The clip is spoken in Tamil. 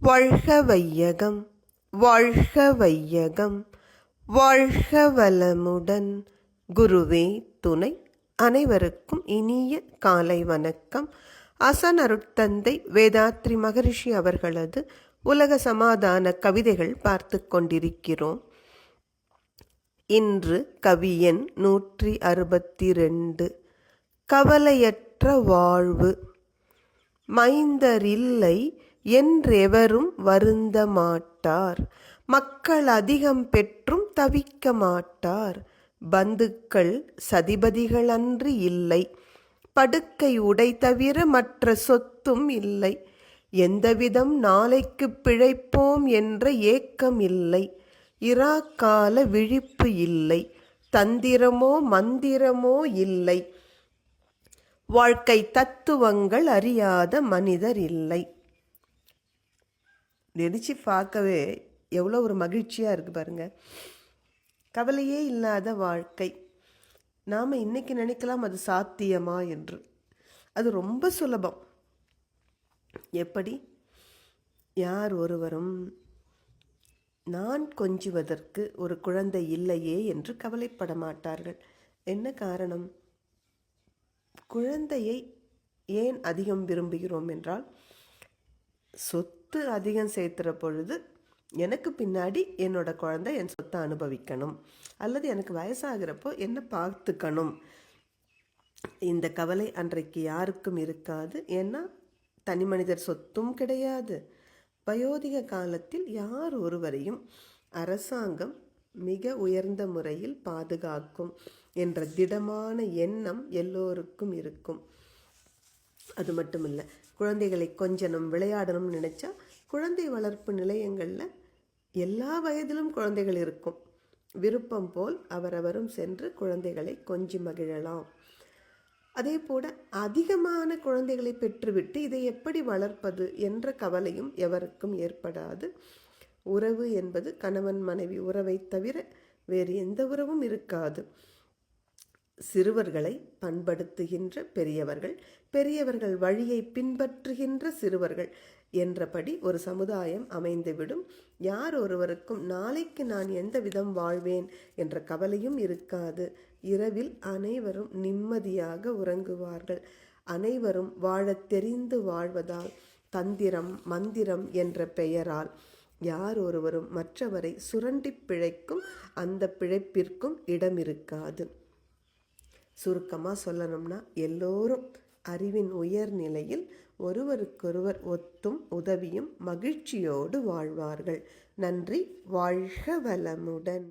வாழ்க வையகம் வாழ்க வையகம் வாழ்க வளமுடன் குருவே துணை அனைவருக்கும் இனிய காலை வணக்கம். அசன் அருட்தந்தை வேதாத்ரி மகரிஷி அவர்களது உலக சமாதான கவிதைகள் பார்த்து கொண்டிருக்கிறோம். இன்று கவியன் நூற்றி அறுபத்தி ரெண்டு கவலையற்ற வாழ்வு. மைந்தரில்லை என்றெவரும் வருந்த மாட்டார் மக்கள் அதிகம் பெற்றும் தவிக்க மாட்டார் பந்துக்கள் சதிபதிகள் அன்று இல்லை. படுக்கை உடை தவிர மற்ற சொத்தும் இல்லை. எந்தவிதம் நாளைக்கு பிழைப்போம் என்ற ஏக்கம் இல்லை. இராக்கால விழிப்பு இல்லை. தந்திரமோ மந்திரமோ இல்லை. வாழ்க்கை தத்துவங்கள் அறியாத மனிதர் இல்லை. நினச்சி பார்க்கவே எவ்வளோ ஒரு மகிழ்ச்சியாக இருக்குது பாருங்கள் கவலையே இல்லாத வாழ்க்கை. நாம் இன்னைக்கு நினைக்கலாம் அது சாத்தியமா என்று. அது ரொம்ப சுலபம். எப்படி? யார் ஒருவரும் நான் கொஞ்சுவதற்கு ஒரு குழந்தை இல்லையே என்று கவலைப்பட மாட்டார்கள். என்ன காரணம்? குழந்தையை ஏன் அதிகம் விரும்புகிறோம் என்றால் சொத்து சொத்து அதிகம் சேர்த்துற பொழுது எனக்கு பின்னாடி என்னோட குழந்தை என் சொத்தை அனுபவிக்கணும். அல்லது எனக்கு வயசாகிறப்போ என்னை பார்த்துக்கணும். இந்த கவலை அன்றைக்கு யாருக்கும் இருக்காது. ஏன்னா தனி மனிதர் சொத்தும் கிடையாது. வயோதிக காலத்தில் யார் ஒருவரையும் அரசாங்கம் மிக உயர்ந்த முறையில் பாதுகாக்கும் என்ற திடமான எண்ணம் எல்லோருக்கும் இருக்கும். அது மட்டும் இல்லை குழந்தைகளை கொஞ்சணும் விளையாடணும்னு நினச்சா குழந்தை வளர்ப்பு நிலையங்களில் எல்லா வயதிலும் குழந்தைகள் இருக்கும். விருப்பம் போல் அவரவரும் சென்று குழந்தைகளை கொஞ்சி மகிழலாம். அதே போல அதிகமான குழந்தைகளை பெற்றுவிட்டு இதை எப்படி வளர்ப்பது என்ற கவலையும் எவருக்கும் ஏற்படாது. உறவு என்பது கணவன் மனைவி உறவை தவிர வேறு எந்த உறவும் இருக்காது. சிறுவர்களை பண்படுத்துகின்ற பெரியவர்கள் பெரியவர்கள் வழியை பின்பற்றுகின்ற சிறுவர்கள் என்றபடி ஒரு சமுதாயம் அமைந்துவிடும். யார் ஒருவருக்கும் நாளைக்கு நான் எந்த விதம் வாழ்வேன் என்ற கவலையும் இருக்காது. இரவில் அனைவரும் நிம்மதியாக உறங்குவார்கள். அனைவரும் வாழத் தெரிந்து வாழ்வதால் தந்திரம் மந்திரம் என்ற பெயரால் யார் ஒருவரும் மற்றவரை சுரண்டி பிழைக்கும் அந்த பிழைப்பிற்கும் இடம் இருக்காது சுருக்கமாக சொல்லணும்னா எல்லோரும் அறிவின் உயர் நிலையில் ஒருவருக்கொருவர் ஒத்தும் உதவியும் மகிழ்ச்சியோடு வாழ்வார்கள். நன்றி. வாழ்க வளமுடன்.